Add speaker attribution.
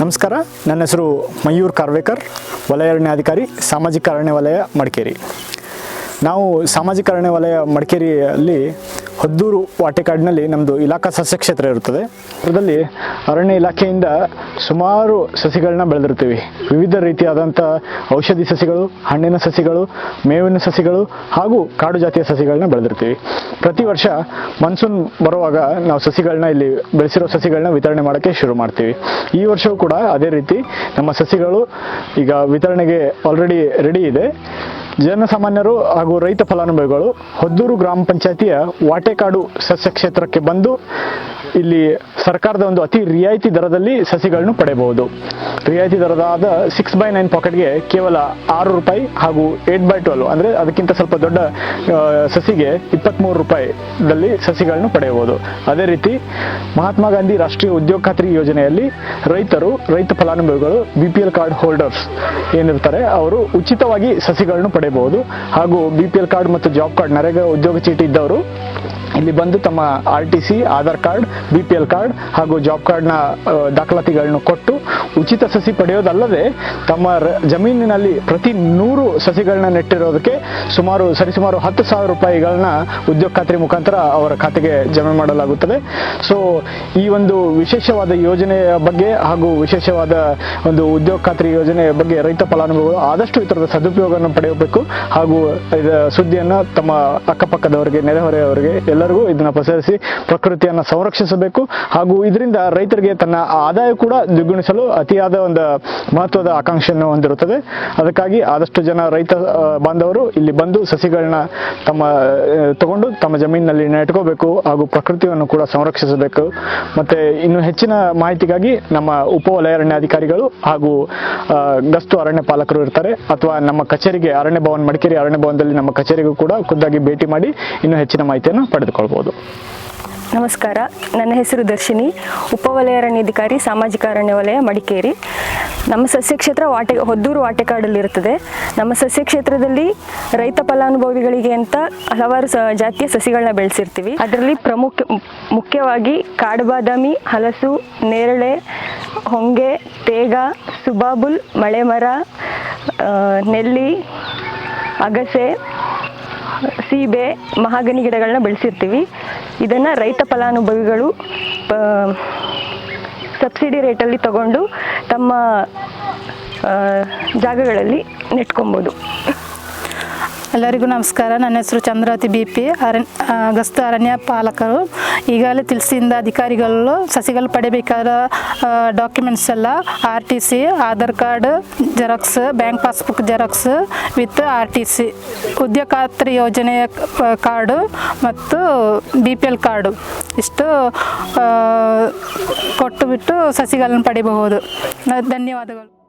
Speaker 1: ನಮಸ್ಕಾರ. ನನ್ನ ಹೆಸರು ಮಯೂರ್ ಕಾರ್ವೇಕರ್ ವಲಯ ಅರಣ್ಯಾಧಿಕಾರಿ ಸಾಮಾಜಿಕ ಅರಣ್ಯ ವಲಯ ಮಡಿಕೇರಿ. ನಾವು ಸಾಮಾಜಿಕ ಅರಣ್ಯ ವಲಯ ಮಡಿಕೇರಿಯಲ್ಲಿ ಹೊದ್ದೂರು ವಾಟೆಕಾಡಿನಲ್ಲಿ ನಮ್ಮದು ಇಲಾಖಾ ಸಸ್ಯ ಕ್ಷೇತ್ರ ಇರುತ್ತದೆ. ಅದರಲ್ಲಿ ಅರಣ್ಯ ಇಲಾಖೆಯಿಂದ ಸುಮಾರು ಸಸಿಗಳನ್ನ ಬೆಳೆದಿರ್ತೀವಿ ವಿವಿಧ ರೀತಿಯಾದಂಥ ಔಷಧಿ ಸಸಿಗಳು, ಹಣ್ಣಿನ ಸಸಿಗಳು, ಮೇವಿನ ಸಸಿಗಳು ಹಾಗೂ ಕಾಡು ಜಾತಿಯ ಸಸಿಗಳನ್ನ ಬೆಳೆದಿರ್ತೀವಿ ಪ್ರತಿ ವರ್ಷ ಮನ್ಸೂನ್ ಬರುವಾಗ ನಾವು ಸಸಿಗಳನ್ನ ಇಲ್ಲಿ ಬೆಳೆಸಿರೋ ಸಸಿಗಳನ್ನ ವಿತರಣೆ ಮಾಡೋಕ್ಕೆ ಶುರು ಮಾಡ್ತೀವಿ. ಈ ವರ್ಷವೂ ಕೂಡ ಅದೇ ರೀತಿ ನಮ್ಮ ಸಸಿಗಳು ಈಗ ವಿತರಣೆಗೆ ಆಲ್ರೆಡಿ ರೆಡಿ ಇದೆ. ಜನಸಾಮಾನ್ಯರು ಹಾಗೂ ರೈತ ಫಲಾನುಭವಿಗಳು ಹೊದ್ದೂರು ಗ್ರಾಮ ಪಂಚಾಯತಿಯ ವಾಟೆಕಾಡು ಸಸ್ಯ ಕ್ಷೇತ್ರಕ್ಕೆ ಬಂದು ಇಲ್ಲಿ ಸರ್ಕಾರದ ಒಂದು ಅತಿ ರಿಯಾಯಿತಿ ದರದಲ್ಲಿ ಸಸಿಗಳನ್ನು ಪಡೆಯಬಹುದು. ರಿಯಾಯಿತಿ ದರದಾದ ಸಿಕ್ಸ್ ಬೈ ನೈನ್ ಪಾಕೆಟ್ಗೆ ಕೇವಲ ಆರು ರೂಪಾಯಿ ಹಾಗೂ ಏಟ್ ಬೈ ಟ್ವೆಲ್ವ್ ಅಂದರೆ ಅದಕ್ಕಿಂತ ಸ್ವಲ್ಪ ದೊಡ್ಡ ಸಸಿಗೆ ಇಪ್ಪತ್ತ್ಮೂರು ರೂಪಾಯಿದಲ್ಲಿ ಸಸಿಗಳನ್ನು ಪಡೆಯಬಹುದು. ಅದೇ ರೀತಿ ಮಹಾತ್ಮ ಗಾಂಧಿ ರಾಷ್ಟ್ರೀಯ ಉದ್ಯೋಗ ಖಾತ್ರಿ ಯೋಜನೆಯಲ್ಲಿ ರೈತರು, ರೈತ ಫಲಾನುಭವಿಗಳು B P L card holders ಏನಿರ್ತಾರೆ, ಅವರು ಉಚಿತವಾಗಿ ಸಸಿಗಳನ್ನು ಪಡೆಯಬಹುದು. ಹಾಗೂ ಬಿ ಪಿ ಎಲ್ ಕಾರ್ಡ್ ಮತ್ತು ಜಾಬ್ ಕಾರ್ಡ್ ನರೇಗಾ ಉದ್ಯೋಗ ಚೀಟಿ ಇದ್ದವರು ಇಲ್ಲಿ ಬಂದು ತಮ್ಮ R T C Aadhaar card B P L card ಹಾಗೂ ಜಾಬ್ ಕಾರ್ಡ್ನ ದಾಖಲಾತಿಗಳನ್ನು ಕೊಟ್ಟು ಉಚಿತ ಸಸಿ ಪಡೆಯೋದಲ್ಲದೆ ತಮ್ಮ ಜಮೀನಿನಲ್ಲಿ ಪ್ರತಿ ನೂರು ಸಸಿಗಳನ್ನ ನೆಟ್ಟಿರೋದಕ್ಕೆ ಸುಮಾರು, ಸರಿಸುಮಾರು ಹತ್ತು ಸಾವಿರ ರೂಪಾಯಿಗಳನ್ನ ಉದ್ಯೋಗ ಖಾತ್ರಿ ಮುಖಾಂತರ ಅವರ ಖಾತೆಗೆ ಜಮೆ ಮಾಡಲಾಗುತ್ತದೆ. ಸೊ ಈ ಒಂದು ವಿಶೇಷವಾದ ಯೋಜನೆಯ ಬಗ್ಗೆ ಹಾಗೂ ವಿಶೇಷವಾದ ಒಂದು ಉದ್ಯೋಗ ಖಾತ್ರಿ ಯೋಜನೆಯ ಬಗ್ಗೆ ರೈತ ಫಲಾನುಭವಿಗಳು ಆದಷ್ಟು ಇತರದ ಸದುಪಯೋಗವನ್ನು ಪಡೆಯಬೇಕು ಹಾಗೂ ಸುದ್ದಿಯನ್ನು ತಮ್ಮ ಅಕ್ಕಪಕ್ಕದವರಿಗೆ, ನೆರೆಹೊರೆಯವರಿಗೆ ಎಲ್ಲರಿಗೂ ಇದನ್ನ ಪಸರಿಸಿ ಪ್ರಕೃತಿಯನ್ನ ಸಂರಕ್ಷಿಸಬೇಕು. ಹಾಗೂ ಇದರಿಂದ ರೈತರಿಗೆ ತನ್ನ ಆದಾಯ ಕೂಡ ದ್ವಿಗುಣಿಸಲು ಅತಿಯಾದ ಒಂದು ಮಹತ್ವದ ಆಕಾಂಕ್ಷೆಯನ್ನು ಹೊಂದಿರುತ್ತದೆ. ಅದಕ್ಕಾಗಿ ಆದಷ್ಟು ಜನ ರೈತ ಬಾಂಧವರು ಇಲ್ಲಿ ಬಂದು ಸಸಿಗಳನ್ನ ತಮ್ಮ ತಗೊಂಡು ತಮ್ಮ ಜಮೀನಿನಲ್ಲಿ ನೆಟ್ಕೋಬೇಕು ಹಾಗೂ ಪ್ರಕೃತಿಯನ್ನು ಕೂಡ ಸಂರಕ್ಷಿಸಬೇಕು. ಮತ್ತೆ ಇನ್ನು ಹೆಚ್ಚಿನ ಮಾಹಿತಿಗಾಗಿ ನಮ್ಮ ಉಪ ಅರಣ್ಯ ಅರಣ್ಯಾಧಿಕಾರಿಗಳು ಹಾಗೂ ಗಸ್ತು ಅರಣ್ಯ ಪಾಲಕರು ಇರ್ತಾರೆ. ಅಥವಾ ನಮ್ಮ ಕಚೇರಿಗೆ ಅರಣ್ಯ ಭವನ್, ಮಡಿಕೇರಿ ಅರಣ್ಯ ಭವನದಲ್ಲಿ ನಮ್ಮ ಕಚೇರಿಗೂ ಕೂಡ ಖುದ್ದಾಗಿ ಭೇಟಿ ಮಾಡಿ ಇನ್ನೂ ಹೆಚ್ಚಿನ ಮಾಹಿತಿಯನ್ನು ಪಡೆದುಕೊಳ್ಬೋದು
Speaker 2: ನಮಸ್ಕಾರ. ನನ್ನ ಹೆಸರು ದರ್ಶಿನಿ. ಉಪವಲಯ ಅರಣ್ಯಾಧಿಕಾರಿ ಸಾಮಾಜಿಕ ಅರಣ್ಯ ವಲಯ ಮಡಿಕೇರಿ. ನಮ್ಮ ಸಸ್ಯ ಕ್ಷೇತ್ರ ವಾಟೆ, ಹೊದ್ದೂರು ವಾಟೆಕಾಡಲ್ಲಿರುತ್ತದೆ. ನಮ್ಮ ಸಸ್ಯ ಕ್ಷೇತ್ರದಲ್ಲಿ ರೈತ ಫಲಾನುಭವಿಗಳಿಗೆ ಅಂತ ಹಲವಾರು ಸ, ಜಾತಿಯ ಸಸಿಗಳನ್ನ ಬೆಳೆಸಿರ್ತೀವಿ. ಅದರಲ್ಲಿ ಪ್ರಮುಖ, ಮುಖ್ಯವಾಗಿ ಕಾಡು ಬಾದಾಮಿ ಹಲಸು, ನೇರಳೆ, ಹೊಂಗೆ, ತೇಗ, ಸುಬಾಬುಲ್ ಮಳೆ ಮರ ನೆಲ್ಲಿ, ಅಗಸೆ ಸೀಬೆ ಮಹಾಗನಿ ಗಿಡಗಳನ್ನ ಬೆಳೆಸಿರ್ತೀವಿ. ಇದನ್ನು ರೈತ ಫಲಾನುಭವಿಗಳು ಸಬ್ಸಿಡಿ ರೇಟಲ್ಲಿ ತಗೊಂಡು ತಮ್ಮ ಜಾಗಗಳಲ್ಲಿ ನೆಟ್ಕೊಬೋದು.
Speaker 3: ಎಲ್ಲರಿಗೂ ನಮಸ್ಕಾರ. ನನ್ನ ಹೆಸರು ಚಂದ್ರಾವತಿ ಬಿ ಪಿ ಅರಣ್ಯ ಗಸ್ತು ಅರಣ್ಯ ಪಾಲಕರು. ಈಗಾಗಲೇ ತಿಳಿಸಿದ ಅಧಿಕಾರಿಗಳು ಸಸಿಗಳು ಪಡೆಯಬೇಕಾದ ಡಾಕ್ಯುಮೆಂಟ್ಸ್ ಎಲ್ಲ R T C Aadhaar card, xerox, bank passbook xerox with R T C ಉದ್ಯೋಗ ಖಾತ್ರಿ ಯೋಜನೆಯ ಕಾರ್ಡು ಮತ್ತು ಬಿ ಪಿ ಎಲ್ ಕಾರ್ಡು ಇಷ್ಟು ಕೊಟ್ಟುಬಿಟ್ಟು ಕೊಟ್ಟು ಬಿಟ್ಟು ಸಸಿಗಳನ್ನು ಪಡಿಬಹುದು. ನ- ಧನ್ಯವಾದಗಳು.